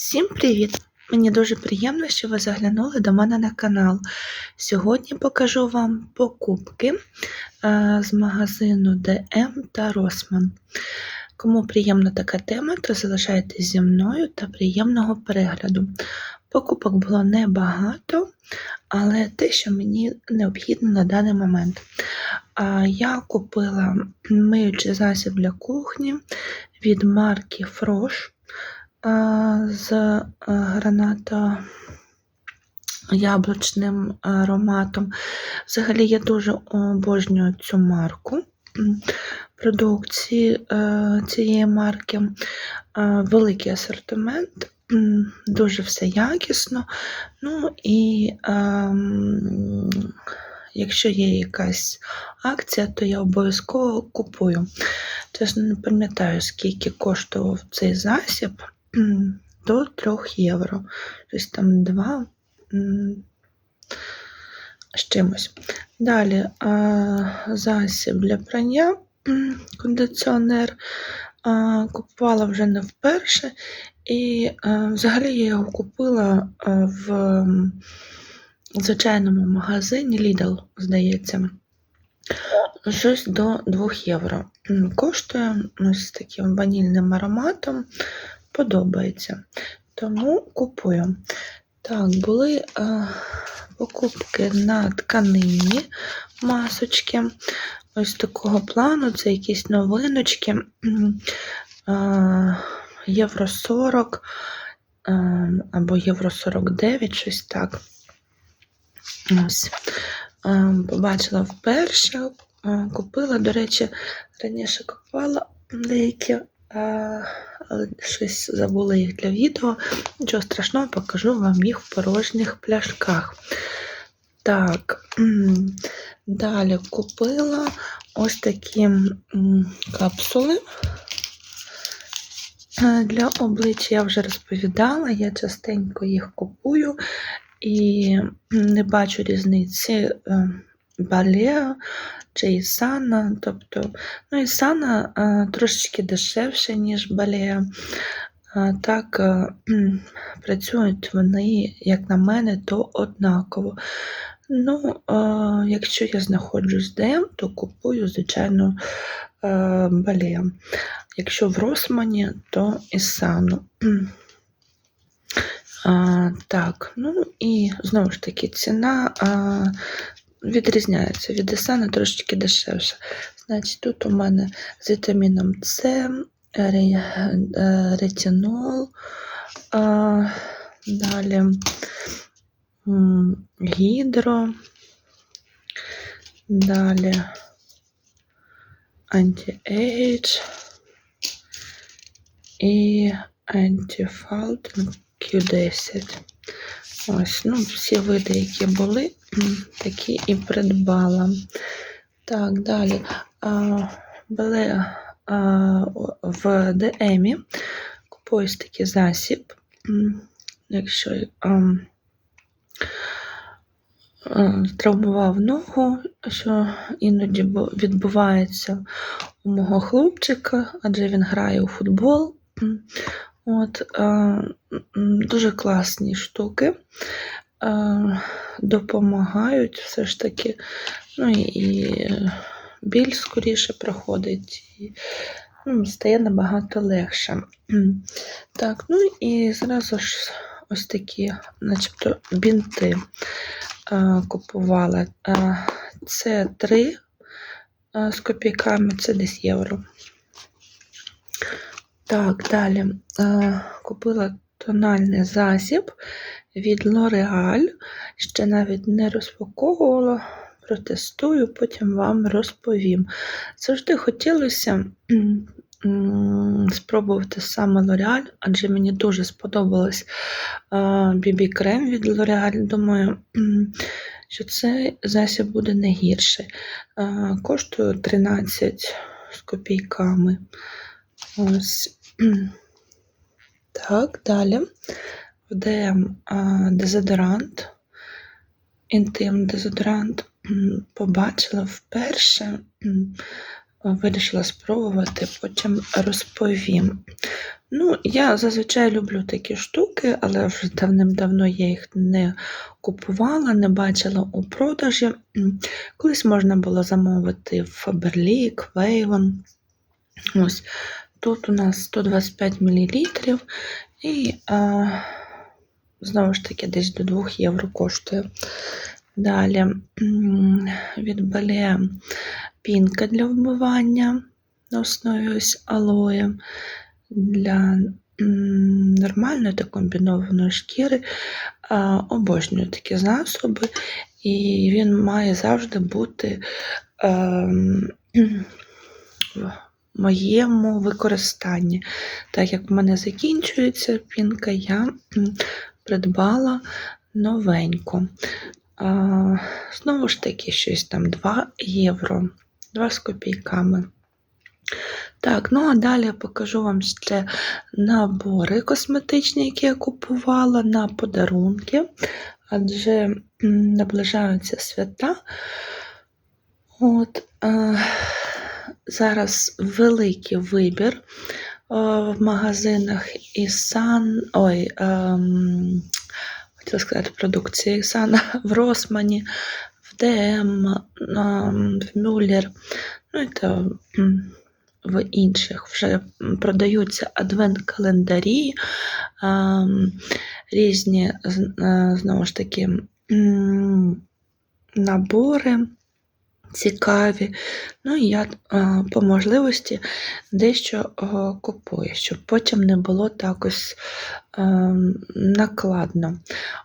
Всім привіт! Мені дуже приємно, що ви заглянули до мене на канал. Сьогодні покажу вам покупки е, з магазину DM та Rossmann. Кому приємна така тема, то залишайтесь зі мною та приємного перегляду. Покупок було небагато, але те, що мені необхідно на даний момент. Я купила миючий засіб для кухні від марки Frosch а, з а, гранато яблучним ароматом. Взагалі я дуже обожнюю цю марку продукції е, цієї марки. Е, Великий асортимент, дуже все якісно. Ну і якщо є якась акція, то я обов'язково купую. Чесно, не пам'ятаю, скільки коштував цей засіб до 3 євро. Тобто там 2 з чимось. Далі засіб для прання, кондиціонер. Купувала вже не вперше. І а, взагалі я його купила в звичайному магазині Lidl, здається. Щось до 2 євро. Коштує ось таким ванільним ароматом. Подобається. Тому купую. Так, були е, покупки на тканині масочки. Ось такого плану. Це якісь новиночки. М, е, Євро 40 е, або Євро 49, щось так. Ось. Е, Побачила вперше, купила, до речі, раніше купувала деякі, але щось забула їх для відео. Нічого страшного, покажу вам їх в порожніх пляшках. Так, далі купила ось такі капсули. Е, Для обличчя я вже розповідала, я частенько їх купую і не бачу різниці е, Балео чи Ісана. Тобто, ну, Ісана е, трошечки дешевше, ніж Балео. Так, е, працюють вони, як на мене, то однаково. Ну, е, якщо я знаходжусь де, то купую, звичайно, е, Якщо в Росмані, то Ісану. Так, ну і знову ж таки ціна відрізняється від Ісана трошечки дешевше. Значить, тут у мене з вітаміном С, е, ретинол, а, далі гідро, далі анті-ейдж і антифалдинг Q10. Ось, ну, всі види, які були, такі і придбала. Так, далі. А, були а, в ДМі купую ось такий засіб. Якщо а, а, травмував ногу, що іноді відбувається у мого хлопчика, адже він грає у футбол. От, е, дуже класні штуки. Е, допомагають все ж таки. Ну і, біль скоріше проходить, і ну, стає набагато легше. Так, ну і зразу ж ось такі, начебто, бінти е, купувала. Це три е, з копійками, це десь євро. Так, далі е, купила тональний засіб від L'Oreal. Ще навіть не розпаковувала, протестую, потім вам розповім. Завжди хотілося спробувати саме L'Oreal, адже мені дуже сподобалось BB крем від L'Oreal. Думаю, що цей засіб буде не гірший. Е, Коштує 13 з копійками. Ось. Так, далі. Вдаємо дезодорант, інтим дезодорант. Побачила вперше. Вирішила спробувати, потім розповім. Ну, я зазвичай люблю такі штуки, але вже давним-давно я їх не купувала, не бачила у продажі. Колись можна було замовити в Faberlic, Avon. Ось тут у нас 125 мл і а, знову ж таки десь до 2 євро коштує. Далі від Бале пінка для вмивання на основі ось алоє для нормальної та комбінованої шкіри. А, Обожнюю такі засоби, і він має завжди бути ем, в моєму використанні. Так як в мене закінчується пінка, я придбала новеньку. А, Знову ж таки, щось там 2 євро, 2 з копійками. Так, ну а далі я покажу вам ще набори косметичні, які я купувала на подарунки, адже наближаються свята. От, е, зараз великий вибір е, в магазинах і сан. Ой, ем, хотіла сказати, продукції Сан в Росмані, в ДМ, ем, в Мюллер, ну і в інших вже продаються адвент-календарі, ем, різні, е, знову ж таки, набори цікаві. Ну і я е, по можливості дещо е, купую, щоб потім не було так ось ем, накладно.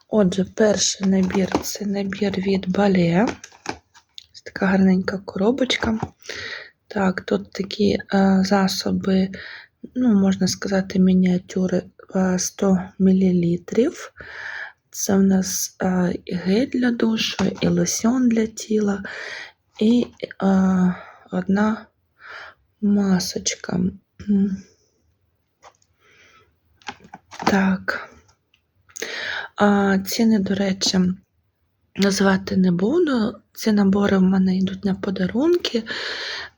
Отже, перший набір це набір від Бале. Ось така гарненька коробочка. Так, тут такі е, засоби, ну, можна сказати, мініатюри е, 100 мл. Це в нас е, і гель для душу, і лосьон для тіла, і е, одна масочка. Так. А, ціни, до речі, назвати не буду. Ці набори в мене йдуть на подарунки.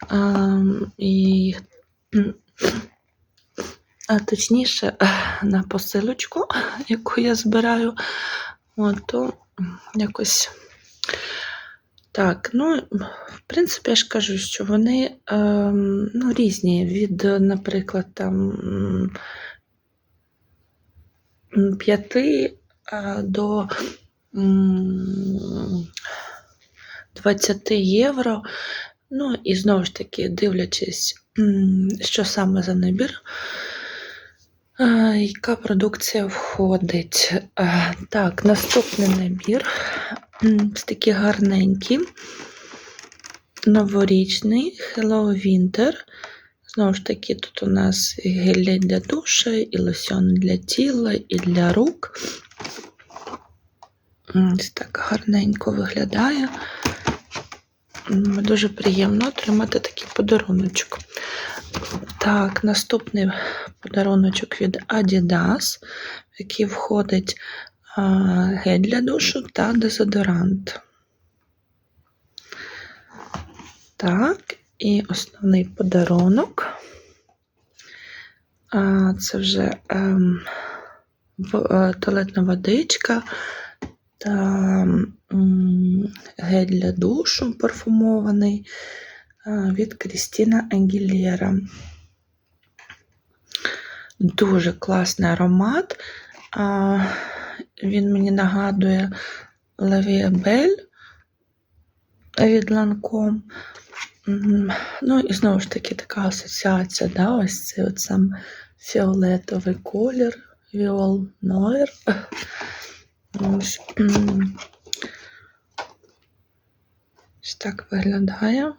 А, і, а точніше, на посилочку, яку я збираю. От, то якось. Так, ну, в принципі, я ж кажу, що вони ем, ну, різні від, наприклад, там м, м, 5 е, до м, 20 євро. Ну, і знову ж таки, дивлячись, що саме за набір, е, яка продукція входить. Е, Так, наступний набір. М, Ось такий гарненький. Новорічний Hello Winter. Знову ж таки, тут у нас і для душа, і лосьон для тіла, і для рук. Ось так гарненько виглядає. Дуже приємно отримати такий подаруночок. Так, наступний подаруночок від Adidas, який входить гель для душу та дезодорант. Так, і основний подарунок. Це вже ем, е, туалетна водичка та гель для душу парфумований від Крістіна Ангілєра. Дуже класний аромат. Він мені нагадує Лавіабель від. Мгм. Ну і знову ж таки така асоціація, да, ось цей от сам фіолетовий колір, Віол Нойр. Ось так виглядає.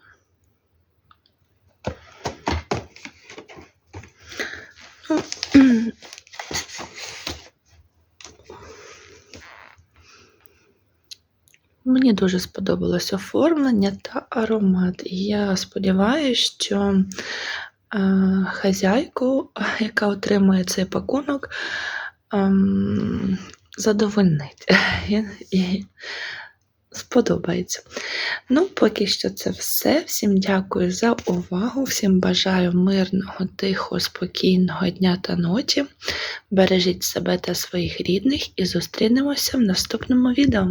Мені дуже сподобалось оформлення та аромат. І я сподіваюся, що е, хазяйку, яка отримує цей пакунок, ем, задовольнить. І, сподобається. Ну, поки що це все. Всім дякую за увагу, всім бажаю мирного, тихого, спокійного дня та ночі. Бережіть себе та своїх рідних і зустрінемося в наступному відео.